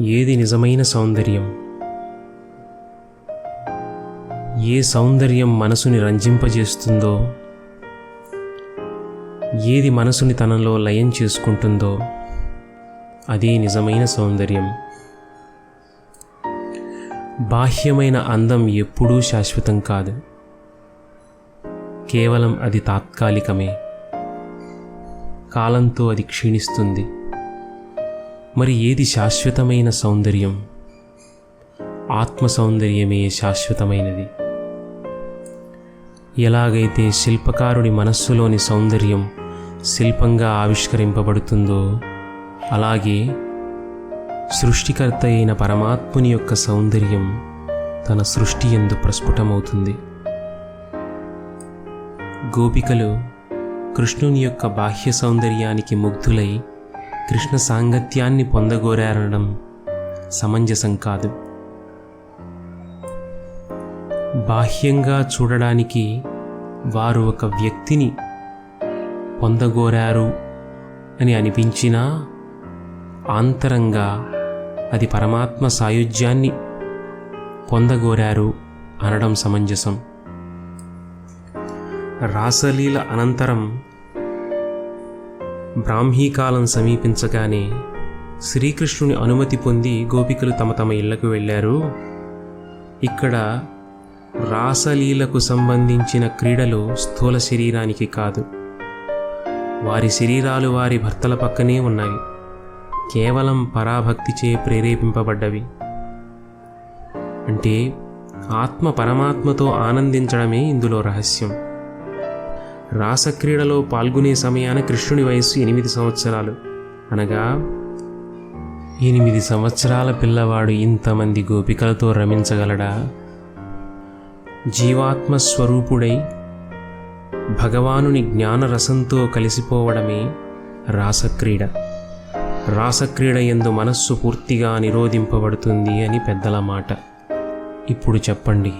ఏది నిజమైన సౌందర్యం? ఏ సౌందర్యం మనసుని రంజింపజేస్తుందో? ఏది మనసుని తనలో లయం చేసుకుంటుందో? అదే నిజమైన సౌందర్యం. బాహ్యమైన అందం ఎప్పుడూ శాశ్వతం కాదు. కేవలం అది తాత్కాలికమే. కాలంతో అది క్షీణిస్తుంది. మరి ఏది శాశ్వతమైన సౌందర్యం? ఆత్మ సౌందర్యమే శాశ్వతమైనది. ఎలాగైతే శిల్పకారుడి మనస్సులోని సౌందర్యం శిల్పంగా ఆవిష్కరింపబడుతుందో అలాగే సృష్టికర్త అయిన పరమాత్ముని యొక్క సౌందర్యం తన సృష్టి ఎందు ప్రస్ఫుటమవుతుంది. గోపికలు కృష్ణుని యొక్క బాహ్య సౌందర్యానికి ముగ్ధులై కృష్ణ సాంగత్యాన్ని పొందగోరారనడం సమంజసం కాదు. బాహ్యంగా చూడడానికి వారు ఒక వ్యక్తిని పొందగోరారు అని అనిపించినా ఆంతరంగా అది పరమాత్మ సాయుధ్యాన్ని పొందగోరారు అనడం సమంజసం. రాసలీల అనంతరం బ్రాహ్మీకాలం సమీపించగానే శ్రీకృష్ణుని అనుమతి పొంది గోపికలు తమ తమ ఇళ్ళకు వెళ్ళారు. ఇక్కడ రాసలీలకు సంబంధించిన క్రీడలు స్థూల శరీరానికి కాదు. వారి శరీరాలు వారి భర్తల పక్కనే ఉన్నాయి. కేవలం పరాభక్తిచే ప్రేరేపింపబడ్డవి. అంటే ఆత్మ పరమాత్మతో ఆనందించడమే ఇందులో రహస్యం. రాసక్రీడలో పాల్గొనే సమయాన కృష్ణుని వయస్సు ఎనిమిది సంవత్సరాలు. అనగా ఎనిమిది సంవత్సరాల పిల్లవాడు ఇంతమంది గోపికలతో రమించగలడా? జీవాత్మ స్వరూపుడై భగవానుని జ్ఞానరసంతో కలిసిపోవడమే రాసక్రీడ. రాసక్రీడ ఎందు మనస్సు పూర్తిగా నిరోధింపబడుతుంది అని పెద్దల మాట. ఇప్పుడు చెప్పండి.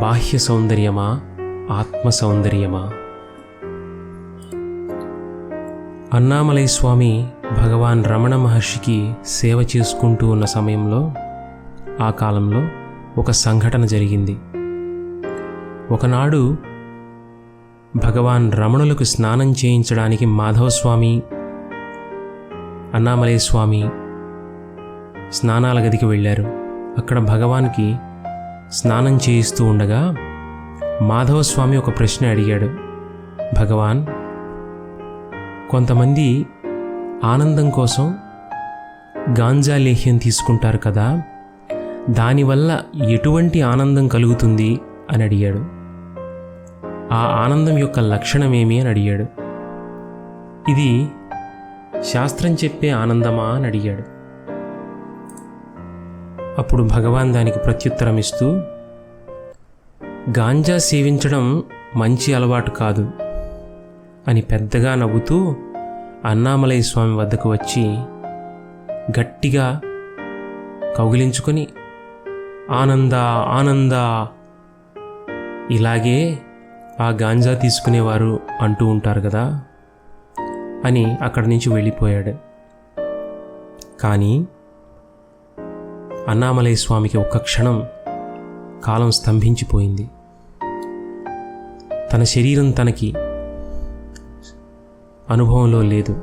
బాహ్య సౌందర్యమా? ఆత్మ సౌందర్యమా అన్నామలై స్వామి భగవాన్ రమణ మహర్షికి సేవ చేసుకుంటూ ఉన్న సమయంలో ఆ కాలంలో ఒక సంఘటన జరిగింది. ఒకనాడు భగవాన్ రమణులకు స్నానం చేయించడానికి మాధవస్వామి అన్నామలై స్వామి స్నానాల గదికి వెళ్ళారు. అక్కడ భగవాన్కి స్నానం చేయిస్తూ ఉండగా మాధవస్వామి ఒక ప్రశ్న అడిగాడు. భగవాన్ కొంతమంది ఆనందం కోసం గాంజా లేహ్యం తీసుకుంటారు కదా దానివల్ల ఎటువంటి ఆనందం కలుగుతుంది అని అడిగాడు. ఆ ఆనందం యొక్క లక్షణమేమి అని అడిగాడు. ఇది శాస్త్రం చెప్పే ఆనందమా అని అడిగాడు. అప్పుడు భగవాన్ దానికి ప్రత్యుత్తరం ఇస్తూ గాంజా సేవించడం మంచి అలవాటు కాదు అని పెద్దగా నవ్వుతూ అన్నామలై స్వామి వద్దకు వచ్చి గట్టిగా కౌగిలించుకొని ఆనంద ఆనంద! ఇలాగే ఆ గాంజా తీసుకునేవారు అంటూ ఉంటారు కదా అని అక్కడి నుంచి వెళ్ళిపోయాడు. కానీ అన్నామలై స్వామికి ఒక్క క్షణం కాలం స్తంభించిపోయింది. తన శరీరం తనకి అనుభవంలో లేదు.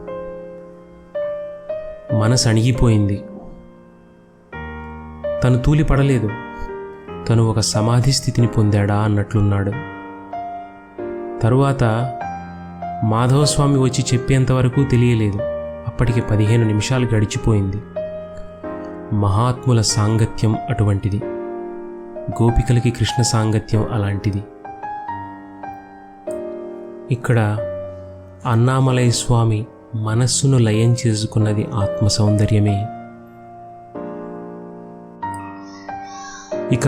మనసు అణిగిపోయింది. తను తూలిపడలేదు తను ఒక సమాధి స్థితిని పొందాడా అన్నట్లున్నాడు. తరువాత మాధవస్వామి వచ్చి చెప్పేంతవరకు తెలియలేదు. అప్పటికి పదిహేను నిమిషాలు గడిచిపోయింది. మహాత్ముల సాంగత్యం అటువంటిది. గోపికలకి కృష్ణ సాంగత్యం అలాంటిది. ఇక్కడ అన్నామలై స్వామి మనస్సును లయం చేసుకున్నది ఆత్మ సౌందర్యమే. ఇక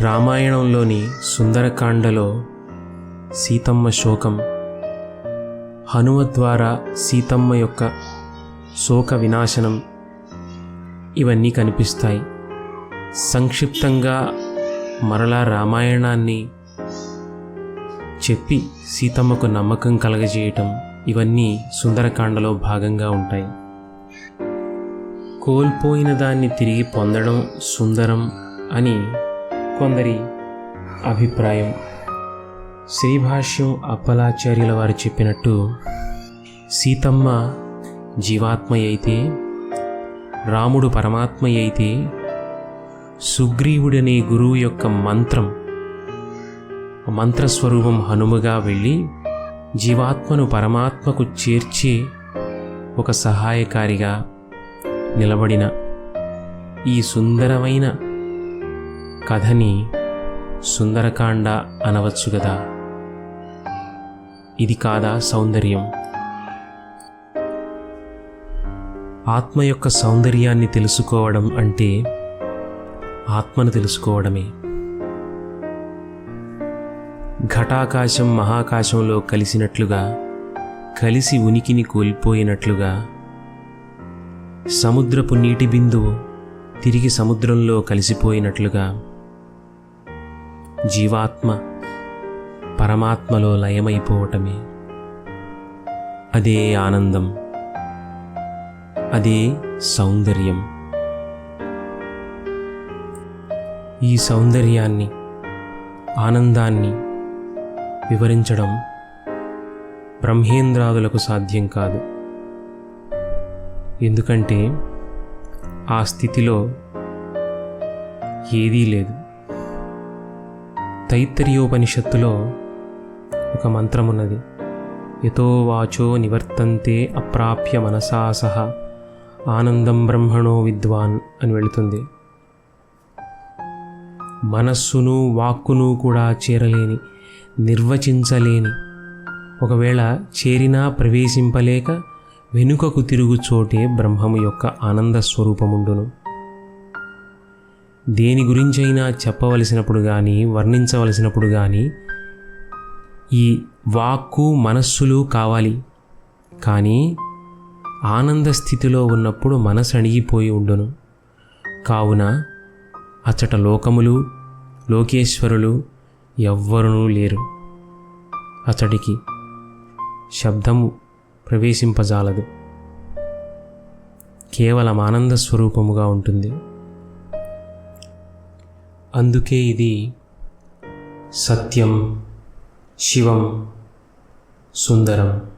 రామాయణంలోని సుందరకాండలో సీతమ్మ శోకం. హనుమ ద్వారా సీతమ్మ యొక్క శోక వినాశనం ఇవన్నీ కనిపిస్తాయి. సంక్షిప్తంగా మరలా రామాయణాన్ని చెప్పి సీతమ్మకు నమ్మకం కలగజేయటం ఇవన్నీ సుందరకాండలో భాగంగా ఉంటాయి. కోల్పోయిన దాన్ని తిరిగి పొందడం సుందరం అని కొందరి అభిప్రాయం. శ్రీభాష్యం అప్పలాచార్యుల వారు చెప్పినట్టు సీతమ్మ జీవాత్మ అయితే రాముడు పరమాత్మ అయితే సుగ్రీవుడనే గురువు యొక్క మంత్రం. మంత్రస్వరూపం హనుమగా వెళ్ళి జీవాత్మను పరమాత్మకు చేర్చే ఒక సహాయకారిగా నిలబడిన ఈ సుందరమైన కథని సుందరకాండ అనవచ్చు కదా ఇది కాదా సౌందర్యం? ఆత్మ యొక్క సౌందర్యాన్ని తెలుసుకోవడం అంటే ఆత్మను తెలుసుకోవడమే. ఘటాకాశం మహాకాశంలో కలిసినట్లుగా కలిసి ఉనికిని కోల్పోయినట్లుగా సముద్రపు నీటి బిందువు తిరిగి సముద్రంలో కలిసిపోయినట్లుగా జీవాత్మ పరమాత్మలో లయమైపోవటమే. అదే ఆనందం. అదే సౌందర్యం. ఈ సౌందర్యాన్ని ఆనందాన్ని వివరించడం బ్రహ్మేంద్రాదులకు సాధ్యం కాదు. ఎందుకంటే ఆ స్థితిలో ఏదీ లేదు. తైత్తరీయోపనిషత్తులో ఒక మంత్రమున్నది. యతో వాచో నివర్తంతే అప్రాప్య మనసా సహ ఆనందం బ్రహ్మణో విద్వాన్ అని వెళుతుంది. మనస్సును వాక్కును కూడా చేరలేని నిర్వచించలేని. ఒకవేళ చేరినా ప్రవేశింపలేక వెనుకకు తిరుగు చోటే బ్రహ్మము యొక్క ఆనంద స్వరూపముండును. దేని గురించైనా చెప్పవలసినప్పుడు కానీ వర్ణించవలసినప్పుడు కానీ ఈ వాక్కు మనస్సులు కావాలి. కానీ ఆనంద స్థితిలో ఉన్నప్పుడు మనసు అణిగిపోయి ఉండును. కావున అచ్చట లోకములు లోకేశ్వరులు ఎవ్వరునూ లేరు. అతడికి శబ్దము ప్రవేశింపజాలదు. కేవలం ఆనంద స్వరూపముగా ఉంటుంది. అందుకే ఇది సత్యం శివం సుందరం.